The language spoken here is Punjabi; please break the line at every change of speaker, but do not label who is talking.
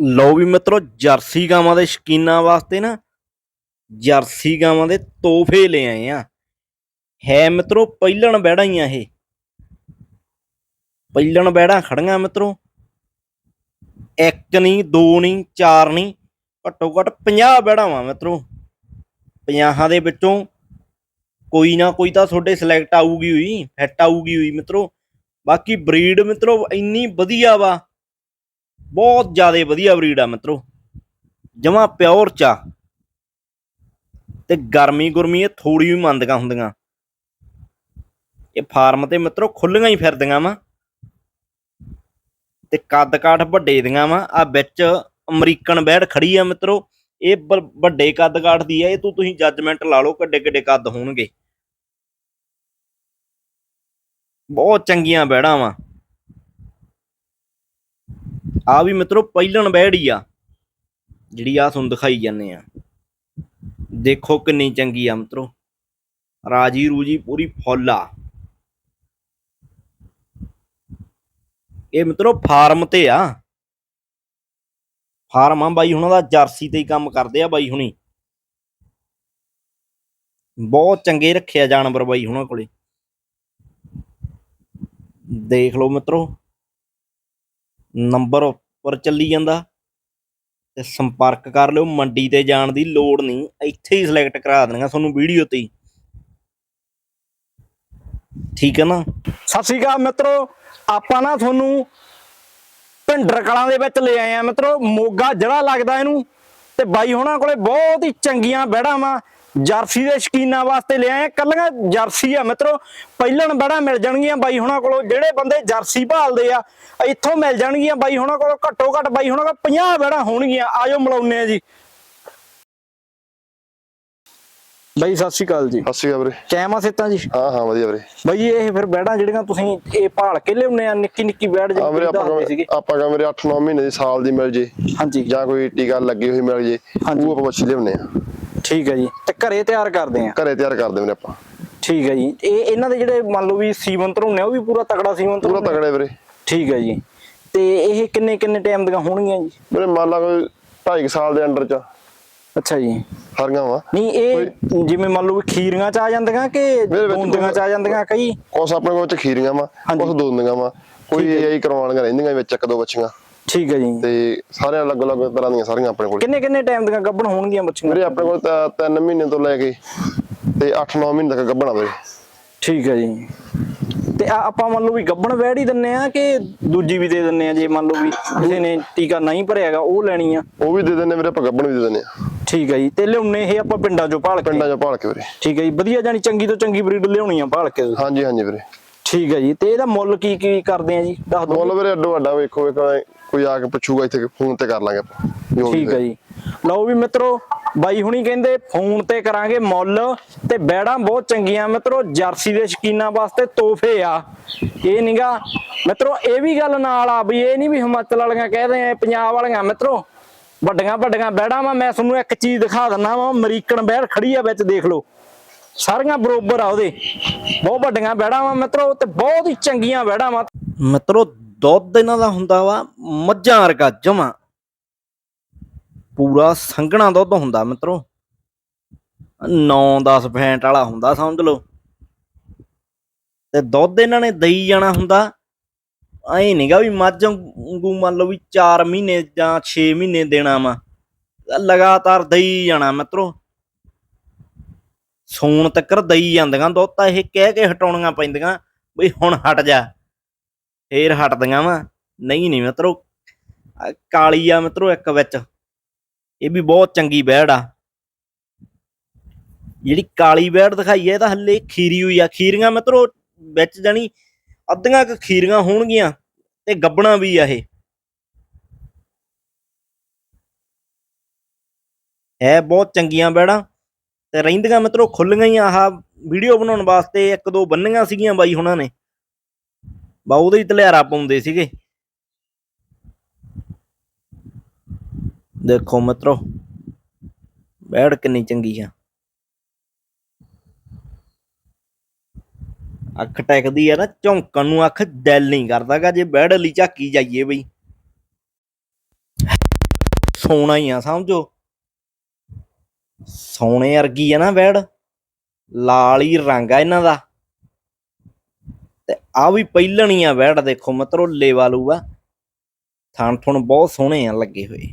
ਲਓ ਵੀ ਮਿੱਤਰੋ, ਜਰਸੀ ਗਾਵਾਂ ਦੇ ਸ਼ਕੀਨਾਂ ਵਾਸਤੇ ਨਾ ਜਰਸੀ ਗਾਵਾਂ ਦੇ ਤੋਹਫੇ ਲੈ ਆਏ ਆ। ਹੈ ਮਿੱਤਰੋ, ਪਹਿਲਣ ਬਹਿੜਾ ਹੀ ਆ ਇਹ। ਪਹਿਲਣ ਬਹਿੜਾ ਖੜੀਆਂ ਮਿੱਤਰੋ। ਇੱਕ ਨਹੀਂ, ਦੋ ਨਹੀਂ, ਚਾਰ ਨਹੀਂ, ਘੱਟੋ ਘੱਟ 50 ਬਹਿੜਾ ਵਾ ਮਿੱਤਰੋ। 50 ਦੇ ਵਿੱਚੋਂ ਕੋਈ ਨਾ ਕੋਈ ਤਾਂ ਤੁਹਾਡੇ ਸਿਲੈਕਟ ਆਊਗੀ ਹੋਈ ਫਿੱਟ ਆਊਗੀ ਹੋਈ ਮਿੱਤਰੋ। ਬਾਕੀ ਬਰੀਡ ਮਿੱਤਰੋ, ਇੰਨੀ ਵਧੀਆ ਵਾ। ਬਹੁਤ ਜ਼ਿਆਦਾ ਵਧੀਆ ਬਰੀਡ ਆ ਮਿੱਤਰੋ। ਜਮਾ ਪਿਓਰ ਚਾ। ਤੇ ਗਰਮੀ ਗੁਰਮੀ ਇਹ ਥੋੜੀ ਵੀ ਮੰਦੀਆਂ ਹੁੰਦੀਆਂ। ਇਹ ਫਾਰਮ ਤੇ ਮਿੱਤਰੋ ਖੁੱਲੀਆਂ ਹੀ ਫਿਰਦੀਆਂ ਵਾ। ਤੇ ਕੱਦ ਕਾਠ ਵੱਡੇ ਦੀਆਂ ਵਾ। ਆ ਵਿੱਚ ਅਮਰੀਕਨ ਬੈੜ ਖੜੀ ਆ ਮਿੱਤਰੋ। ਇਹ ਵੱਡੇ ਕੱਦ ਕਾਠ ਦੀ ਆ। ਇਹ ਤੋਂ ਤੁਸੀਂ ਜੱਜਮੈਂਟ ਲਾ ਲਓ ਕਿੱਡੇ ਕਿੱਡੇ ਕੱਦ ਹੋਣਗੇ। ਬਹੁਤ ਚੰਗੀਆਂ ਬੈੜਾਂ ਵਾ। ਆ ਵੀ ਮਿੱਤਰੋ ਪਹਿਲਣ ਬੈੜੀ ਆ, ਜਿਹੜੀ ਆ ਤੁਹਾਨੂੰ ਦਿਖਾਈ ਜਾਂਦੇ ਆ। ਦੇਖੋ ਕਿੰਨੀ ਚੰਗੀ ਆ ਮਿੱਤਰੋ। ਰਾਜੀ ਰੂਜੀ ਪੂਰੀ ਫੁੱਲ ਆ। ਇਹ ਮਿੱਤਰੋ ਫਾਰਮ ਤੇ ਆ। ਫਾਰਮ ਆ ਬਾਈ ਹੁਣਾਂ ਦਾ ਜਰਸੀ ਤੇ ਹੀ ਕੰਮ ਕਰਦੇ ਆ ਬਾਈ ਹੁਣੀ। ਬਹੁਤ ਚੰਗੇ ਰੱਖਿਆ ਜਾਨਵਰ ਬਾਈ ਹੁਣਾਂ ਕੋਲੇ। ਦੇਖ ਲਓ ਮਿੱਤਰੋ। ਨੰਬਰ ਉੱਪਰ ਚੱਲੀ ਜਾਂਦਾ ਤੇ ਸੰਪਰਕ ਕਰ ਲਿਓ, ਮੰਡੀ ਤੇ ਜਾਣ ਦੀ ਲੋੜ ਨਹੀਂ। ਇੱਥੇ ਹੀ ਸਿਲੈਕਟ ਕਰਾ ਦੇਣਗੇ ਤੁਹਾਨੂੰ ਵੀਡੀਓ ਤੇ ਹੀ। ਠੀਕ ਹੈ ਨਾ?
ਸਤਿ ਸ਼੍ਰੀ ਅਕਾਲ ਮਿੱਤਰੋ, ਆਪਾਂ ਨਾ ਤੁਹਾਨੂੰ ਭਿੰਡਰ ਕਲਾਂ ਦੇ ਵਿੱਚ ਲੈ ਆਏ ਆ ਮਿੱਤਰੋ। ਮੋਗਾ ਜਿਹੜਾ ਲੱਗਦਾ ਇਹਨੂੰ ਤੇ ਬਾਈ ਹੋਣਾ ਕੋਲੇ ਬਹੁਤ ਹੀ ਚੰਗੀਆਂ ਬਹਿੜਾਂ ਵਾ। ਜਰਸੀ ਦੇ ਸ਼ਕੀਨਾਂ ਵਾਸਤੇ ਲੈ ਆਏ ਕੱਲੀਆਂ ਜਰਸੀ ਆ ਮਿੱਤਰੋ। ਪਹਿਲਣ ਬੈੜਾਂ ਮਿਲ ਜਾਣਗੀਆਂ ਬਾਈ ਹੋਣਾ ਕੋਲੋਂ। ਜਿਹੜੇ ਬੰਦੇ ਜਰਸੀ ਭਾਲਦੇ ਆ ਇੱਥੋਂ ਮਿਲ ਜਾਣਗੀਆਂ ਬਾਈ ਹੋਣਾ ਕੋਲੋਂ। ਘੱਟੋ ਘੱਟ ਬਾਈ ਹੋਣਾ ਕੋਲ 50 ਬੈੜਾਂ ਹੋਣਗੀਆਂ। ਆਜੋ ਮਿਲਾਉਨੇ ਆ ਜੀ। ਬਾਈ ਸਤਿ ਸ਼੍ਰੀ ਅਕਾਲ ਜੀ।
ਸਤਿ ਸ਼੍ਰੀ ਅਕਾਲ ਵੀਰੇ।
ਕੈਮਾ ਸਿੱਤਾਂ ਜੀ?
ਹਾਂ ਹਾਂ ਵਧੀਆ ਵੀਰੇ।
ਬਈ ਇਹ ਫਿਰ ਬੈੜਾਂ ਜਿਹੜੀਆਂ ਤੁਸੀਂ ਇਹ ਭਾਲ ਕੇ ਲਿਆਉਨੇ ਆ ਨਿੱਕੀ ਨਿੱਕੀ ਬੈੜ
ਆ
ਜਿਹੜੀ
ਆਪਾਂ
ਦੱਸਦੇ ਸੀਗੇ।
ਆਪਾਂ ਕਹਾਂ ਵੀਰੇ 8-9 ਮਹੀਨੇ ਦੀ ਸਾਲ ਦੀ ਮਿਲ ਜੇ।
ਹਾਂਜੀ।
ਜਾਂ ਕੋਈ ਟੀਕਾ ਲੱਗੀ ਹੋਈ ਮਿਲ ਜੇ। ਉਹ ਆਪਾਂ ਮੱਛੀ ਲਿਆਉਨੇ ਆ।
ਠੀਕ ਹੈ ਜੀ। ਤੇ ਘਰੇ ਤਿਆਰ ਕਰਦੇ ਆ?
ਘਰੇ ਤਿਆਰ ਕਰਦੇ ਵੀਰੇ ਆਪਾਂ।
ਠੀਕ ਹੈ ਜੀ। ਇਹ ਇਹਨਾਂ ਦੇ ਜਿਹੜੇ ਮੰਨ ਲਓ ਵੀ ਸੀਮਨ ਧਰੋਨੇ ਉਹ ਵੀ ਪੂਰਾ ਤਕੜਾ ਸੀਮਨ
ਪੂਰਾ ਤਗੜੇ ਵੀਰੇ।
ਠੀਕ ਹੈ ਜੀ। ਤੇ ਇਹ ਕਿੰਨੇ ਕਿੰਨੇ ਟਾਈਮ ਦੀਆਂ ਹੋਣਗੀਆਂ ਜੀ?
ਵੀਰੇ ਮੰਨ ਲਾ ਕੋਈ 2.5 ਸਾਲ ਦੇ ਅੰਡਰ ਚ।
ਅੱਛਾ ਜੀ।
ਸਾਰੀਆਂ ਵਾ।
ਨਹੀਂ ਇਹ ਜਿਵੇਂ ਮੰਨ ਲਓ ਵੀ ਖੀਰੀਆਂ ਚ ਆ ਜਾਂਦੀਆਂ ਕਿ
ਮੇਰੇ ਵਿੱਚ
ਚ ਆ ਜਾਂਦੀਆਂ ਕਈ?
ਕੁਛ ਆਪਣੇ ਕੋਲ ਚ ਖੀਰੀਆਂ ਵਾ
ਹਾਂਜੀ।
ਕੁਛ ਦੋਂਦੀਆਂ ਵਾ। ਕੋਈ ਇਹ ਕਰਵਾਉਣੀਆਂ ਰਹਿੰਦੀਆਂ ਵਿੱਚ ਇੱਕ ਦੋ ਬੱਚੀਆਂ।
ਠੀਕ ਹੈ ਜੀ।
ਤੇ ਸਾਰੇ ਅਲੱਗ-ਅਲੱਗ ਤਰ੍ਹਾਂ ਦੀਆਂ ਸਾਰੀਆਂ ਆਪਣੇ ਕੋਲ।
ਕਿੰਨੇ ਕਿੰਨੇ ਟਾਈਮ ਦੀਆਂ ਗੱਭਣ ਹੋਣਗੀਆਂ ਬੱਚੀਆਂ?
ਵੀਰੇ ਆਪਣੇ ਕੋਲ ਤਾਂ 3 ਮਹੀਨੇ ਤੋਂ ਲੈ ਕੇ ਤੇ 8-9 ਮਹੀਨੇ ਤੱਕ ਗੱਭਣਾ ਵੀਰੇ।
ਠੀਕ ਹੈ ਜੀ। ਤੇ ਆ ਆਪਾਂ ਮੰਨ ਲਓ ਵੀ ਗੱਭਣ ਵੈੜ ਹੀ ਦਿੰਨੇ ਆ ਕਿ ਦੂਜੀ ਵੀ ਦੇ ਦਿੰਨੇ ਆ? ਜੇ ਮੰਨ ਲਓ ਵੀ ਕਿਸੇ ਨੇ ਟੀਕਾ ਨਹੀਂ ਭਰਿਆ ਹੈਗਾ ਉਹ ਲੈਣੀ ਆ।
ਉਹ ਵੀ ਦੇ ਦਿੰਦੇ ਵੀਰੇ ਆਪਾਂ ਗੱਭਣ ਵੀ ਦੇ ਦਿੰਦੇ ਆ।
ਠੀਕ ਹੈ ਜੀ। ਤੇ ਲਿਆਉਣੇ ਇਹ ਆਪਾਂ ਪਿੰਡਾਂ ਚੋਂ ਭਾਲ ਕੇ?
ਪਿੰਡਾਂ 'ਚ ਭਾਲ ਕੇ ਵੀਰੇ।
ਠੀਕ ਹੈ ਜੀ। ਵਧੀਆ ਜਾਨੀ ਚੰਗੀ ਤੋਂ ਚੰਗੀ ਬਰੀਡ ਲਿਆਉਣੀ ਆ ਭਾਲ ਕੇ।
ਹਾਂਜੀ ਹਾਂਜੀ ਵੀਰੇ।
ਠੀਕ ਹੈ ਜੀ। ਤੇ ਇਹਦਾ ਮੁੱਲ ਕੀ ਕੀ ਕਰਦੇ ਆ ਜੀ? ਦੱਸ ਦਿਓ।
ਮੁੱਲ ਵੀਰੇ ਅੱਡੋ ਵੱਡਾ ਵੇਖੋ ਇੱਕ ਕੋਈ ਆ ਕੇ ਪੁੱਛੂਗਾ ਇੱਥੇ ਫੋਨ ਤੇ ਕਰ ਲਾਂਗੇ ਆਪਾਂ।
ਠੀਕ ਹੈ ਜੀ। ਲਓ ਵੀ ਮਿੱਤਰੋ ਬਾਈ ਹੁਣੀ ਕਹਿੰਦੇ ਫੋਨ ਤੇ ਕਰਾਂਗੇ ਮੁੱਲ ਤੇ ਬੈੜਾਂ ਬਹੁਤ ਚੰਗੀਆਂ। ਮਿੱਤਰੋ ਜਰਸੀ ਦੇ ਸ਼ਕੀਨਾਂ ਵਾਸਤੇ ਤੋਹਫੇ ਆ। ਇਹ ਨੀਗਾ ਮਿੱਤਰੋ ਇਹ ਵੀ ਗੱਲ ਨਾਲ ਆ ਵੀ ਇਹ ਨਹੀਂ ਵੀ ਹਿਮਾਚਲ ਵਾਲੀਆਂ ਕਹਿੰਦੇ ਆ ਪੰਜਾਬ ਵਾਲੀਆਂ। ਮਿੱਤਰੋ ਵੱਡੀਆਂ ਵੱਡੀਆਂ ਬੈੜਾਂ ਵਾ ਮੈਂ ਤੁਹਾਨੂੰ ਇੱਕ ਚੀਜ਼ ਦਿਖਾ ਦਿੰਦਾ ਵਾ ਅਮਰੀਕਨ ਬੈੜ ਖੜੀ ਆ ਵਿੱਚ ਦੇਖ ਲਓ। ਸਾਰੀਆਂ ਬਰੋਬਰ ਆ ਉਹਦੇ। ਬਹੁਤ ਵੱਡੀਆਂ ਬੈੜਾਂ ਵਾ ਮਿੱਤਰੋ ਤੇ ਬਹੁਤ ਹੀ ਚੰਗੀਆਂ ਬੈੜਾਂ ਵਾ।
ਮਿੱਤਰੋ ਦੁੱਧ ਇਹਨਾਂ ਦਾ ਹੁੰਦਾ ਵਾ ਮੱਝਾਂ ਵਰਗਾ ਜਮਾ। ਪੂਰਾ ਸੰਘਣਾ ਦੁੱਧ ਹੁੰਦਾ ਮਿੱਤਰੋ। 9-10 ਫੈਂਟ ਵਾਲਾ ਹੁੰਦਾ ਸਮਝ ਲਓ। ਤੇ ਦੁੱਧ ਇਹਨਾਂ ਨੇ ਦਈ ਜਾਣਾ ਹੁੰਦਾ। ਐ ਨਹੀਂਗਾ ਵੀ ਮੱਝ ਵਾਂਗੂ ਮੰਨ ਲਓ ਵੀ 4 ਮਹੀਨੇ ਜਾਂ 6 ਮਹੀਨੇ ਦੇਣਾ ਵਾ। ਲਗਾਤਾਰ ਦਈ ਜਾਣਾ ਮਿੱਤਰੋ। ਸੌਣ ਤੱਕ ਦਈ ਜਾਂਦੀਆਂ ਦੁੱਧ ਤਾਂ ਇਹ ਕਹਿ ਕੇ ਹਟਾਉਣੀਆਂ ਪੈਂਦੀਆਂ ਬਈ ਹੁਣ ਹਟ ਜਾ। ਫੇਰ ਹਟਦੀਆਂ ਵਾ। ਨਹੀਂ ਨਹੀਂ ਮਿੱਤਰੋ ਕਾਲੀ ਆ ਮਿੱਤਰੋ ਇੱਕ ਵਿੱਚ। ਇਹ ਵੀ ਬਹੁਤ ਚੰਗੀ ਬੈੜ ਆ। ਜਿਹੜੀ ਕਾਲੀ ਬੈੜ ਦਿਖਾਈ ਹੈ ਇਹ ਤਾਂ ਹੱਲੇ ਖੀਰੀ ਹੋਈ ਆ। ਖੀਰੀਆਂ ਮਿੱਤਰੋ, ਵਿੱਚ ਜਾਣੀ ਅੱਧੀਆਂ ਕੁ ਖੀਰੀਆਂ ਹੋਣਗੀਆਂ ਤੇ ਗੱਬਣਾ ਵੀ ਆ ਇਹ। ਹੈ ਬਹੁਤ ਚੰਗੀਆਂ ਬੈੜਾਂ ਤੇ ਰਹਿੰਦੀਆਂ ਮਿੱਤਰੋ ਖੁੱਲੀਆਂ ਹੀ ਆਹ ਵੀਡੀਓ ਬਣਾਉਣ ਵਾਸਤੇ ਇੱਕ ਦੋ ਬੰਨੀਆਂ ਸੀਗੀਆਂ ਬਾਈ ਹੁਣਾਂ ਨੇ। ਬਾ ਉਹਦੇ ਹੀ ਧਲਿਆਰਾ ਪਾਉਂਦੇ ਸੀਗੇ। ਦੇਖੋ ਮਿੱਤਰੋ ਬੈੜ ਕਿੰਨੀ ਚੰਗੀ ਆ। ਅੱਖ ਟੈਕਦੀ ਆ ਨਾ, ਝੌਂਕਣ ਨੂੰ ਅੱਖ ਦਿਲ ਨਹੀਂ ਕਰਦਾਗਾ, ਜੇ ਬੈੜ ਲਈ ਝਾਕੀ ਜਾਈਏ ਬਈ। ਸੋਨਾ ਹੀ ਆ, ਸਮਝੋ। ਸੋਨੇ ਵਰਗੀ ਆ ਨਾ ਬੈੜ ਲਾਲ ਹੀ ਰੰਗ ਆ ਇਹਨਾਂ ਦਾ। ਆ ਵੀ ਪਹਿਲਣੀ ਆ ਬੈੜ ਦੇਖੋ ਮਤਰੋ ਲੇਵਾ ਲੂਆ ਥਣ ਥਣ ਬਹੁਤ ਸੋਹਣੇ ਆ ਲੱਗੇ ਹੋਏ।